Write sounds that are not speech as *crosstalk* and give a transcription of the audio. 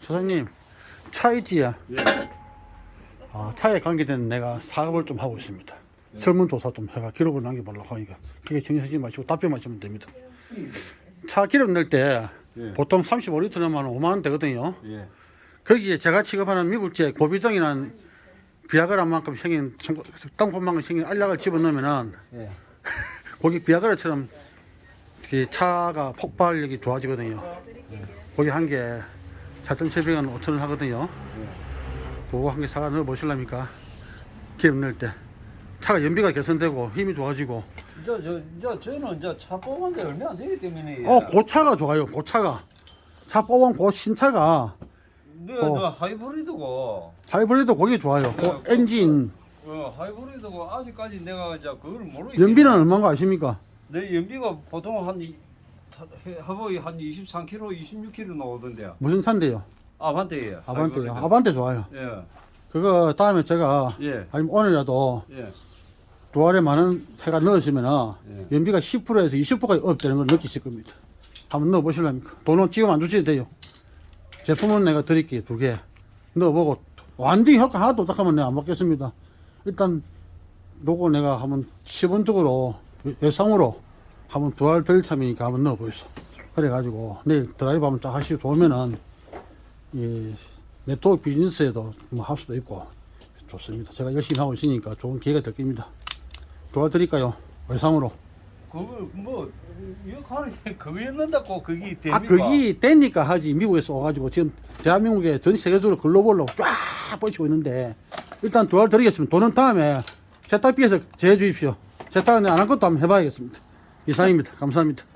사장님 차 있지? 예. 아, 차에 관계된 내가 사업을 좀 하고 있습니다. 설문조사 좀 해가 기록을 남겨보려고 하니까 그게 정신 쓰지 마시고 답변 마시면 됩니다. 차 기록 낼때 예. 보통 35리터 넣으면 5만 원 되거든요. 예. 거기에 제가 취급하는 미국제 고비정이라는 비아그라만큼 생긴 땅콩만큼 생긴 알약을 집어넣으면은 예. *laughs* 거기 비아그라처럼 그 차가 폭발력이 좋아지거든요. 거기 한 개 4,700원 5,000원 하거든요. 그거 한 개 사가 넣어 보실랍니까? 기름 넣을 때. 차가 연비가 개선되고 힘이 좋아지고. 저, 저, 저, 저는 이제 차 뽑은 지 얼마 안 되기 때문에. 어, 고차가 좋아요. 고차가. 차 뽑은 고 신차가 네, 어. 나 하이브리드고. 하이브리드 거기 좋아요. 그 엔진 어, 하이브리드고 아직까지 내가 이제 그걸 모르겠어. 연비는 얼마인가 아십니까? 내 연비가 보통 한 이- 하버이 한 23km, 26km 나오던데요. 무슨 차인데요? 아반떼예요. 아반떼요. 아반떼 좋아요. 예. 그거 다음에 제가 예. 아니면 오늘이라도 예. 두 알에 많은 해가 넣으시면은 예. 연비가 10%에서 20%까지 업되는 걸 느끼실 겁니다. 한번 넣어 보실랍니까? 돈은 지금 안 주셔도 돼요. 제품은 내가 드릴게요. 두 개. 넣어보고 완전히 효과 하나도 없다 하면 내가 안 받겠습니다. 일단 요거 내가 한번 시범적으로 외상으로 한번 두알 덜 참이니까 한번 넣어 보이소. 그래가지고 내일 드라이브 한번 쫙 하시고 좋으면은 이 네트워크 비즈니스에도 뭐 할 수도 있고 좋습니다. 제가 열심히 하고 있으니까 좋은 기회가 될 겁니다. 도와드릴까요? 외상으로. 그거 뭐 역할이 그거였는다고 그게 됩니까? 아, 그게 되니까 하지. 미국에서 와가지고 지금 대한민국에 전 세계적으로 글로벌로 쫙 뻗치고 있는데 일단 도와를 드리겠습니다. 돈은 다음에 세탁비에서 제해 주십시오. 세탁은 안할 것도 한번 해봐야겠습니다. 이상입니다. 감사합니다.